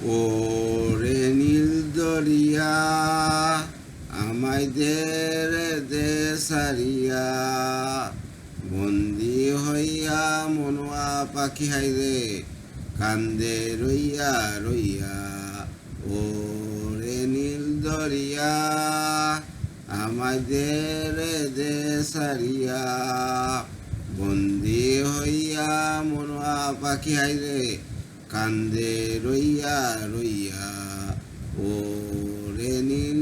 ও রে নীল দরিয়া, আমায় দে সারিয়া। বন্দি হইয়া মনোয়া পাখি হাইরে কান্দে রইয়া রইয়া। ও রে নীল দরিয়া, আমায় দে দে সারিয়া। বন্দি হইয়া মনোয়া পাখি হাইরে কান্দে রইয়া রইয়া ও রে নীল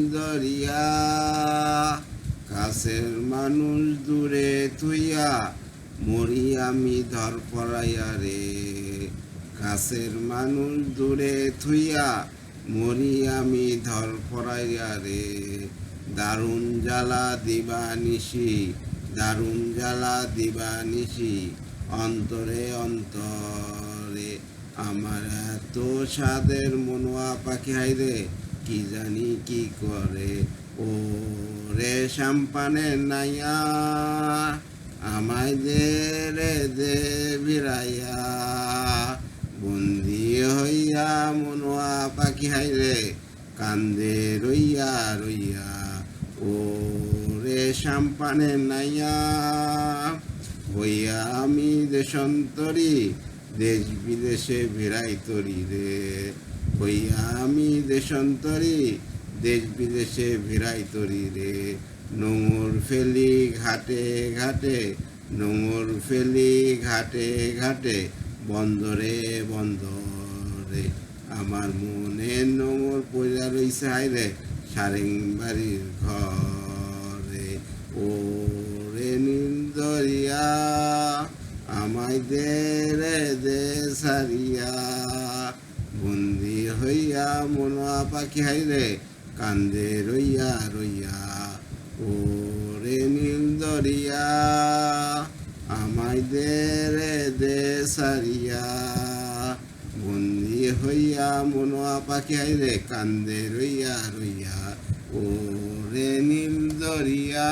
কাছের মানুষ দূরে তুইয়া মরি আমি ধর পড়াইয়া রে। কাছের মানুষ দূরে থুইয়া মরি আমি ধর পড়াইয়া রে। দারুণ জ্বালা দিবা নিশি, দারুণ জ্বালা দিবা নিশি, অন্তরে অন্তরে। আমার এত সাদের মনোয়া পাখি হাইরে কি জানি কি করে? ও রে সাম্পানে নাইয়া আমায় দে রে, দে বিরাইয়া। বন্দি হইয়া মনোয়া পাখি হাইরে কান্দে রইয়া রইয়া। ও রে সাম্পানে নাইয়া হইয়া আমি দেশন্তরী দেশ বিদেশে ভিড়াই তরি রে হইয়া আমি দেশন্তরী, দেশ বিদেশে ভিড়াই তরি রে নোংর ফেলি ঘাটে ঘাটে নোংর ফেলি ঘাটে ঘাটে, বন্দরে বন্দরে। আমার মনে নোংর পয়লা রইছে হাইরে সারেং বাড়ির ঘরে। আমায় দে রে সারিয়া বন্দি হইয়া মনোয়া পাখি হাইরে, কান্দে রইয়া রইয়া ও রে নীল দরিয়া আমায় দে রে সারিয়া বন্দি হইয়া মনোয়া পাখি হাইরে, কান্দে রইয়া রইয়া ও রে নীল দরিয়া।